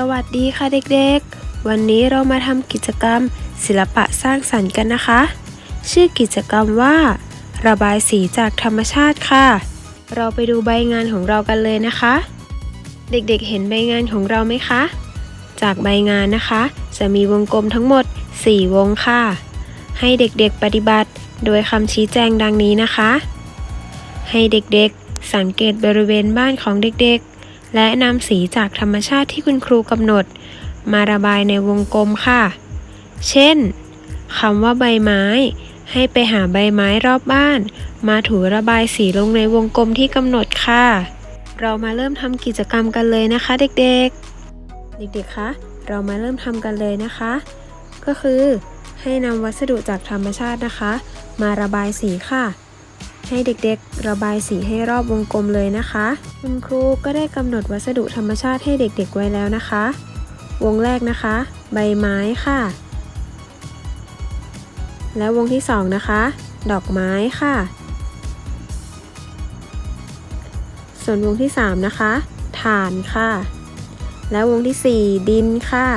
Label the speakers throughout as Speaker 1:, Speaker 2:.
Speaker 1: สวัสดีค่ะเด็กๆ วันนี้เรามาทำกิจกรรม ศิลปะสร้างสรรค์กันนะคะ ชื่อกิจกรรมว่า ระบายสีจากธรรมชาติค่ะ เราไปดูใบงานของเรากันเลยนะคะ เด็กๆ เห็นใบงานของเราไหมคะ จากใบงานนะคะ จะมีวงกลมทั้งหมด 4 วงค่ะ ให้เด็กๆปฏิบัติ โดยคำชี้แจงดังนี้นะคะ ให้เด็กๆ สังเกตบริเวณบ้านของเด็กๆ และนำสีจากธรรมชาติที่คุณครูกำหนด มาระบายในวงกลมค่ะ เช่นคำว่าใบไม้ ให้ไปหาใบไม้รอบบ้าน มาถูระบายสีลงในวงกลมที่กำหนดค่ะ เรามาเริ่มทำกิจกรรมกันเลยนะคะ เด็กๆ เด็กๆ คะ เรามาเริ่มทำกันเลยนะคะ ก็คือให้นำวัสดุจากธรรมชาตินะคะ มาระบายสีค่ะ ให้เด็กๆ ระบายสีให้รอบวงกลมเลยนะคะ คุณครูก็ได้กำหนดวัสดุธรรมชาติให้เด็กๆไว้แล้วนะคะ วงแรกนะคะ ใบไม้ค่ะ และวงที่สองนะคะ ดอกไม้ค่ะ ส่วนวงที่สามนะคะถ่านค่ะ และวงที่สี่ดินค่ะ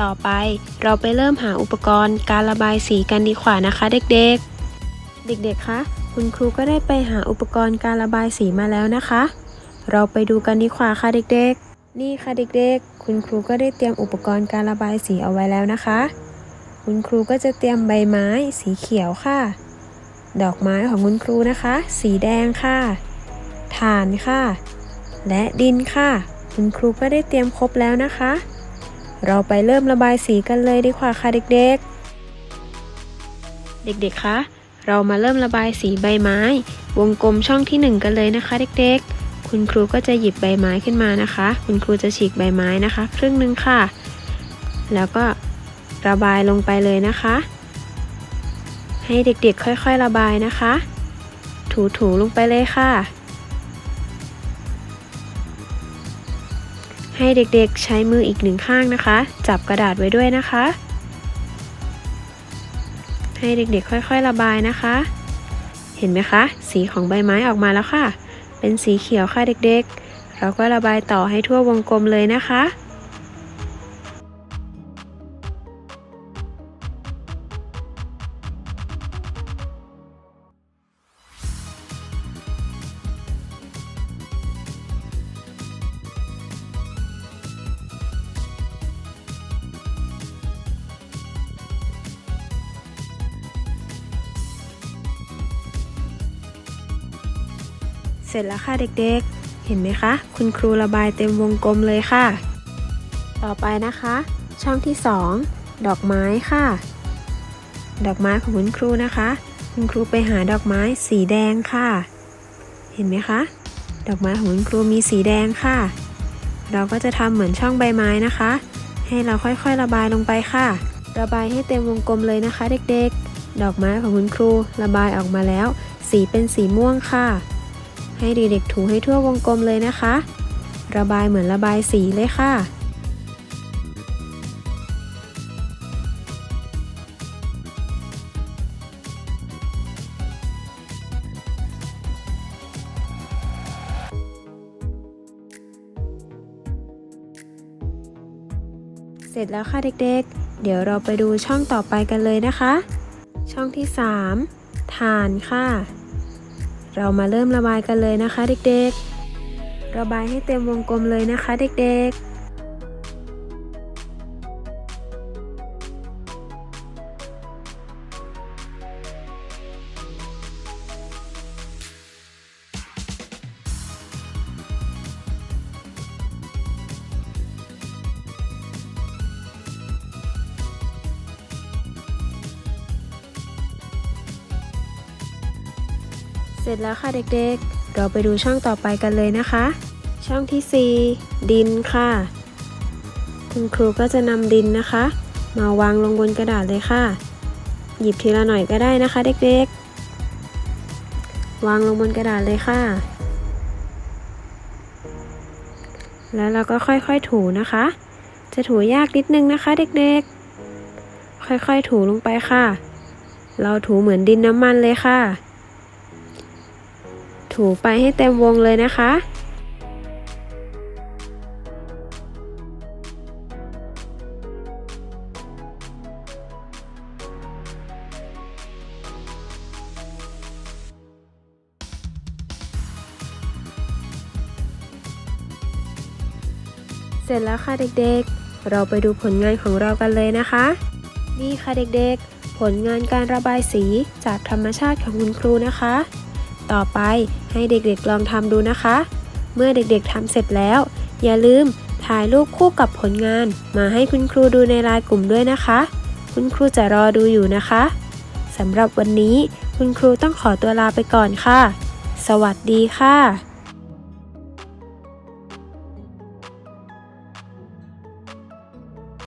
Speaker 1: ต่อไปเราไปเริ่มหาอุปกรณ์การระบายสีกันดีกว่านะคะเด็กๆ เด็กๆ คะ คุณครูก็ได้ไปหาอุปกรณ์การระบายสีมาแล้วนะคะ เราไปดูกันดีกว่าค่ะเด็กๆ นี่ค่ะเด็กๆ คุณครูก็ได้เตรียมอุปกรณ์การระบายสีเอาไว้แล้วนะคะ คุณครูก็จะเตรียมใบไม้สีเขียวค่ะ ดอกไม้ของคุณครูนะคะ สีแดงค่ะถ่านค่ะ และดินค่ะ คุณครูก็ได้เตรียมครบแล้วนะคะ เราไปเริ่มระบายสีกันเลยดีกว่าค่ะเด็กๆ เด็กๆ คะ เรามาเริ่มระบายสีใบไม้ วงกลมช่องที่ 1 กันเลยนะคะเด็กๆ คุณครูก็จะหยิบใบไม้ขึ้นมานะคะ คุณครูจะฉีกใบไม้นะคะ ครึ่งหนึ่งค่ะ แล้วก็ระบายลงไปเลยนะคะ ให้เด็กๆค่อยๆระบายนะคะ ถูๆลงไปเลยค่ะ ให้เด็กๆใช้มืออีกหนึ่งข้างนะคะ จับกระดาษไว้ด้วยนะคะ ให้เด็กๆ ค่อย ๆ ระบายนะคะ เห็นไหมคะ สีของใบไม้ออกมาแล้วค่ะ เป็นสีเขียวค่ะเด็กๆ เราก็ระบายต่อให้ทั่ววงกลมเลยนะคะ เสร็จแล้วค่ะเด็กๆ เห็นไหมคะ คุณครูระบายเต็มวงกลมเลยค่ะ ต่อไปนะคะ ช่องที่ 2 ดอกไม้ค่ะ ดอกไม้ของคุณครูนะคะ คุณครูไปหาดอกไม้สีแดงค่ะ เห็นไหมคะ ดอกไม้ของคุณครูมีสีแดงค่ะ เราก็จะทำเหมือนช่องใบไม้นะคะ ให้เราค่อยๆระบายลงไปค่ะ ระบายให้เต็มวงกลมเลยนะคะ เด็กๆ ดอกไม้ของคุณครูระบายออกมาแล้ว สีเป็นสีม่วงค่ะ ให้เด็กๆถูให้ทั่ววงกลมเลยนะคะ ระบายเหมือนระบายสีเลยค่ะเสร็จแล้วค่ะเด็กๆ เดี๋ยวเราไปดูช่องต่อไปกันเลยนะคะ ช่องที่ 3 ฐานค่ะ เรามาเริ่มระบายกันเลยนะคะเด็กๆ ระบายให้เต็มวงกลมเลยนะคะเด็กๆ เสร็จแล้วค่ะเด็กๆ เราไปดูช่องต่อไปกันเลยนะคะ ช่องที่ 4 ดินค่ะ คุณครูก็จะนำดินนะคะ มาวางลงบนกระดาษเลยค่ะ หยิบทีละหน่อยก็ได้นะคะ เด็กๆ วางลงบนกระดาษเลยค่ะ แล้วเราก็ค่อยๆถูนะคะ จะถูยากนิดนึงนะคะ เด็กๆ ค่อยๆถูลงไปค่ะ เราถูเหมือนดินน้ำมันเลยค่ะ ถูไปให้เต็มวงเลยนะคะ เสร็จแล้วค่ะเด็กๆ เราไปดูผลงานของเรากันเลยนะคะ นี่ค่ะเด็กๆ ผลงานการระบายสีจากธรรมชาติของคุณครูนะคะ ต่อไปให้เด็กๆลองทำดูนะคะ เมื่อเด็กๆทำเสร็จแล้ว อย่าลืมถ่ายรูปคู่กับผลงาน มาให้คุณครูดูในไลน์กลุ่มด้วยนะคะ คุณครูจะรอดูอยู่นะคะสำหรับวันนี้คุณครูต้องขอตัวลาไปก่อนค่ะ สวัสดีค่ะ